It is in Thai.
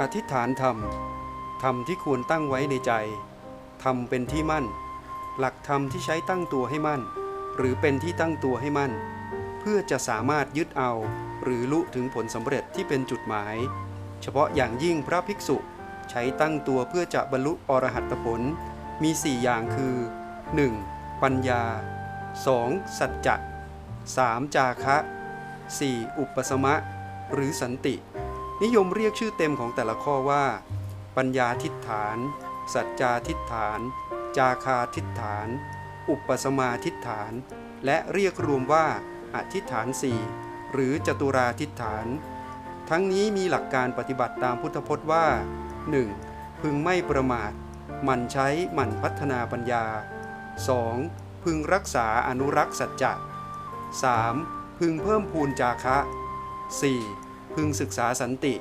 อธิษฐานธรรม ธรรมที่ควรตั้งไว้ในใจ ธรรมเป็นที่มั่น หลักธรรมที่ใช้ตั้งตัวให้มั่น หรือเป็นที่ตั้งตัวให้มั่น เพื่อจะสามารถยึดเอา หรือลุถึงผลสำเร็จที่เป็นจุดหมาย เฉพาะอย่างยิ่งพระภิกษุใช้ตั้งตัวเพื่อจะบรรลุอรหัตผล มี 4 อย่างคือ 1. ปัญญา 2. สัจจะ 3. จาคะ 4. อุปสมะ หรือสันติ นิยมเรียกชื่อเต็มของแต่ละข้อว่า ปัญญาทิฏฐาน สัจจาทิฏฐาน จาคาทิฏฐาน อุปสมาทิฏฐาน และเรียกรวมว่าอธิฐานสี่หรือจตุราทิฏฐาน ทั้งนี้มีหลักการปฏิบัติตามพุทธพจน์ว่า 1. พึงไม่ประมาท หมั่นใช้หมั่นพัฒนาปัญญา 2. พึงรักษาอนุรักษ์สัจจะ 3. พึงเพิ่มพูนจาคะ 4. พึงศึกษาสันติ